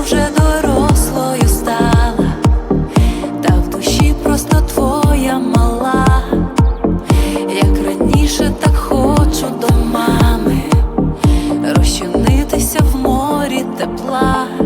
вже дорослою стала, та в душі просто твоя мала, як раніше, так хочу до мами розчинитися в морі тепла.